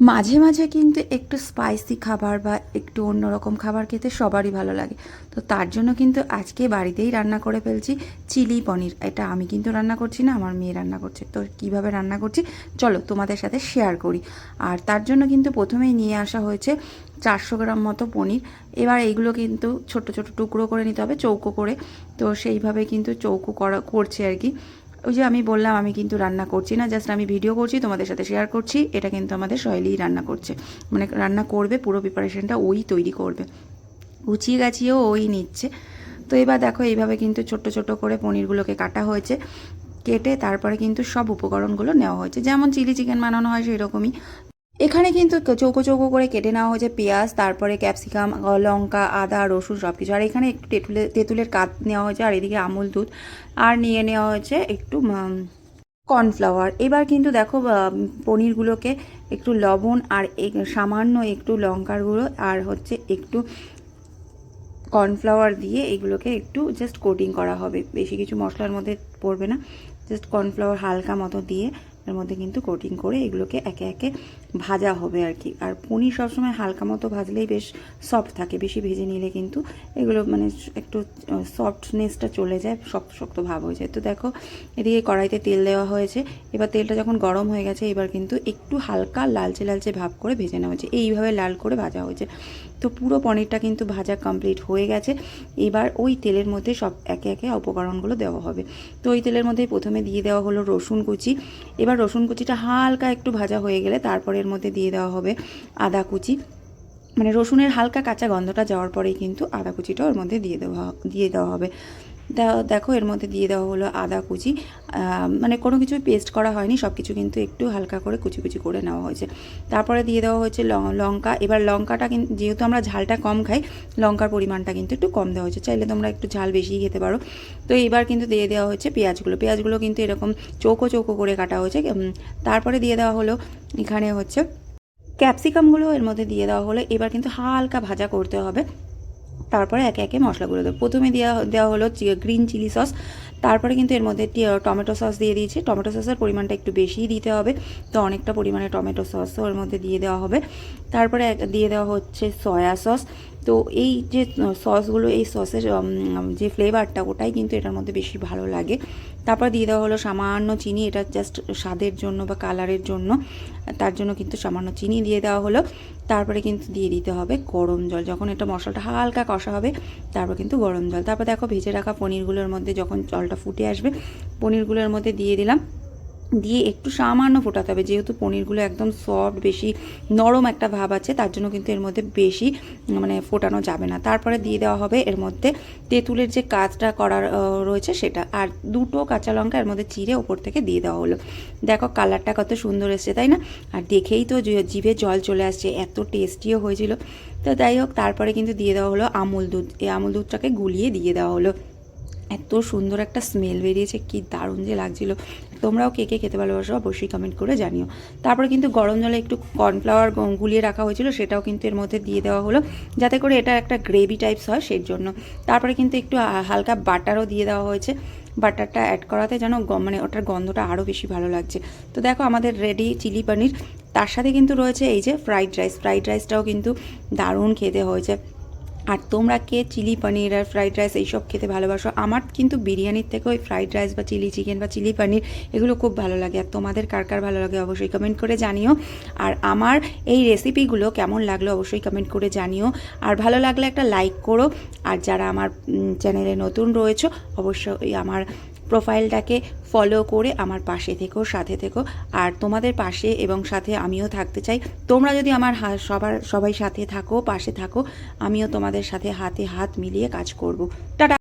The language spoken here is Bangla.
মাঝে মাঝে কিন্তু একটু স্পাইসি খাবার বা একটু অন্যরকম খাবার খেতে সবারই ভালো লাগে। তো তার জন্য কিন্তু আজকে বাড়িতেই রান্না করে ফেলছি চিলি পনির। এটা আমি কিন্তু রান্না করছি না, আমার মেয়ে রান্না করছে। তো কীভাবে রান্না করছি? চলো তোমাদের সাথে শেয়ার করি। আর তার জন্য কিন্তু প্রথমেই নিয়ে আসা হয়েছে চারশো গ্রাম মতো পনির। এবার এইগুলো কিন্তু ছোট ছোট টুকরো করে নিতে হবে, চৌকো করে। তো সেইভাবে কিন্তু চৌকো করা, করছে আর কি। ওই যে আমি বললাম, আমি কিন্তু রান্না করছি না জাস্ট আমি ভিডিও করছি, তোমাদের সাথে শেয়ার করছি। এটা কিন্তু আমাদের শৈলীই রান্না করছে। মানে রান্না করবে, পুরো প্রিপারেশনটা ওই তৈরি করবে। গুছিয়ে গাছিয়েও ওই নিচ্ছে। তো এবার দেখো, এইভাবে কিন্তু ছোট ছোট করে পনিরগুলোকে কাটা হয়েছে। কেটে তারপরে কিন্তু সব উপকরণগুলো নেওয়া হয়েছে। যেমন চিলি চিকেন বানানো হয় সেই রকমই এখানে কিন্তু চৌকো চৌকো করে কেটে নেওয়া হয়েছে পেঁয়াজ, তারপরে ক্যাপসিকাম লঙ্কা, আদা, রসুন সব কিছু আর এখানে একটু তেঁতুলে, তেঁতুলের কাত নেওয়া হয়েছে, আর এদিকে আমুল দুধ। আর নিয়ে নেওয়া হয়েছে একটু কর্নফ্লাওয়ার। এবার কিন্তু দেখো পনিরগুলোকে একটু লবণ আর সামান্য একটু লঙ্কার গুঁড়ো আর হচ্ছে একটু কর্নফ্লাওয়ার দিয়ে এগুলোকে একটু জাস্ট কোটিং করা হবে। বেশি কিছু মশলার মধ্যে পড়বে না। জাস্ট কর্নফ্লাওয়ার হালকা মতো দিয়ে এর মধ্যে কিন্তু কোটিং করে এগুলোকে একে একে ভাজা হবে আর কি। আর পনির সবসময় হালকা মতো ভাজলেই বেশ সফট থাকে, বেশি ভেজে নিলে কিন্তু এগুলো মানে একটু সফটনেসটা চলে যায়, শক্ত শক্ত ভাব হয়ে যায়। তো দেখো, এদিকে কড়াইতে তেল দেওয়া হয়েছে। এবার তেলটা যখন গরম হয়ে গেছে, এবার কিন্তু একটু হালকা লালচে লালচে ভাব করে ভেজে নেওয়া হয়েছে। এইভাবে লাল করে ভাজা হয়েছে। তো পুরো পনিরটা কিন্তু ভাজা কমপ্লিট হয়ে গেছে। এবার ওই তেলের মধ্যে সব একে একে উপকরণগুলো দেওয়া হবে। তো ওই তেলের মধ্যে প্রথমে দিয়ে দেওয়া হলো রসুন কুচি। এবার রসুন কুচিটা হালকা একটু ভাজা হয়ে গেলে তারপরে এর মধ্যে দিয়ে দেওয়া হবে আদা কুচি। মানে রসুনের হালকা কাঁচা গন্ধটা যাওয়ার পরেই কিন্তু আদা কুচিটা ওর মধ্যে দিয়ে দেওয়া দিয়ে দেওয়া হবে। দেখো, এর মধ্যে দিয়ে দেওয়া হলো আদা কুচি। মানে কোনো কিছুই পেস্ট করা হয়নি সব কিছু কিন্তু একটু হালকা করে কুচি কুচি করে নেওয়া হয়েছে। তারপরে দিয়ে দেওয়া হয়েছে লঙ্কা। এবার লঙ্কাটা কিন্তু যেহেতু আমরা ঝালটা কম খাই, লঙ্কার পরিমাণটা কিন্তু একটু কম দেওয়া হয়েছে। চাইলে তোমরা একটু ঝাল বেশি খেতে পারো। তো এবার কিন্তু দিয়ে দেওয়া হয়েছে পেঁয়াজগুলো। পেঁয়াজগুলো কিন্তু এরকম চৌকো চৌকো করে কাটা হয়েছে। তারপরে দিয়ে দেওয়া হলো এখানে হচ্ছে ক্যাপসিকামগুলো। এর মধ্যে দিয়ে দেওয়া হলো। এবার কিন্তু হালকা ভাজা করতে হবে। তারপরে একে একে মশলাগুলো দেবো। প্রথমে দেওয়া দেওয়া হলো গ্রিন চিলি সস তারপরে কিন্তু এর মধ্যে টমেটো সস দিয়ে দিয়েছি। টমেটো সসের পরিমাণটা একটু বেশিই দিতে হবে। তো অনেকটা পরিমাণে টমেটো সসও এর মধ্যে দিয়ে দেওয়া হবে। তারপরে দিয়ে দেওয়া হচ্ছে সয়া সস তো এই যে সসগুলো এই সসের যে ফ্লেভারটা ওটাই কিন্তু এটার মধ্যে বেশি ভালো লাগে। তারপর দিয়ে দেওয়া হলো সামান্য চিনি, এটা জাস্ট স্বাদের জন্য বা কালারের জন্য, তার জন্য কিন্তু সামান্য চিনি দিয়ে দেওয়া হলো। তারপরে কিন্তু দিয়ে দিতে হবে গরম জল, যখন এটা মশলাটা হালকা কষা হবে, তারপর কিন্তু গরম জল। তারপর দেখো, ভেজে রাখা পনিরগুলোর মধ্যে যখন জলটা ফুটে আসবে, পনিরগুলোর মধ্যে দিয়ে দিলাম। দিয়ে একটু সামান্য ফোটাতে হবে। যেহেতু পনিরগুলো একদম সফট বেশি নরম একটা ভাব আছে, তার জন্য কিন্তু এর মধ্যে বেশি মানে ফোটানো যাবে না। তারপরে দিয়ে দেওয়া হবে এর মধ্যে তেঁতুলের যে কাজটা করার রয়েছে সেটা। আর দুটো কাঁচা লঙ্কা এর মধ্যে চিড়ে ওপর থেকে দিয়ে দেওয়া হলো। দেখো কালারটা কত সুন্দর এসছে, তাই না? আর দেখেই তো জিভে জল চলে আসছে, এত টেস্টিও হয়েছিল। তো যাই হোক, তারপরে কিন্তু দিয়ে দেওয়া হলো আমুল দুধ। এই আমুল দুধটাকে গুলিয়ে দিয়ে দেওয়া হলো। এত সুন্দর একটা স্মেল বেরিয়েছে, কি দারুণ যে লাগছিল। তোমরাও কে কে খেতে ভালোবাসো অবশ্যই কমেন্ট করে জানিও। তারপরে কিন্তু গরম জলে একটু কর্নফ্লাওয়ার গুলিয়ে রাখা হয়েছিল, সেটাও কিন্তু এর মধ্যে দিয়ে দেওয়া হলো। যাতে করে এটা একটা গ্রেভি টাইপস হয় সেই জন্য। তারপরে কিন্তু একটু হালকা বাটারও দিয়ে দেওয়া হয়েছে। বাটারটা অ্যাড করাতে যেন মানে ওটার গন্ধটা আরও বেশি ভালো লাগছে। তো দেখো আমাদের রেডি চিলি পনির তার সাথে কিন্তু রয়েছে এই যে ফ্রাইড রাইস ফ্রাইড রাইসটাও কিন্তু দারুণ খেতে হয়েছে। আর তোমরা কে চিলি পনির আর ফ্রাইড রাইস এইসব খেতে ভালোবাসো? আমার কিন্তু বিরিয়ানির থেকে ওই ফ্রাইড রাইস বা চিলি চিকেন বা চিলি পনির এগুলো খুব ভালো লাগে। আর তোমাদের কার কার ভালো লাগে অবশ্যই কমেন্ট করে জানিও। আর আমার এই রেসিপিগুলো কেমন লাগল অবশ্যই কমেন্ট করে জানিও। আর ভালো লাগলে একটা লাইক করো। আর যারা আমার চ্যানেলে নতুন রয়েছে, অবশ্যই আমার প্রোফাইলটাকে ফলো করে আমার পাশে থেকো, সাথে থেকো। আর তোমাদের পাশে এবং সাথে আমিও থাকতে চাই। তোমরা যদি আমার সবার, সবাই সাথে থাকো, পাশে থাকো, আমিও তোমাদের সাথে হাতে হাত মিলিয়ে কাজ করব। টাটা!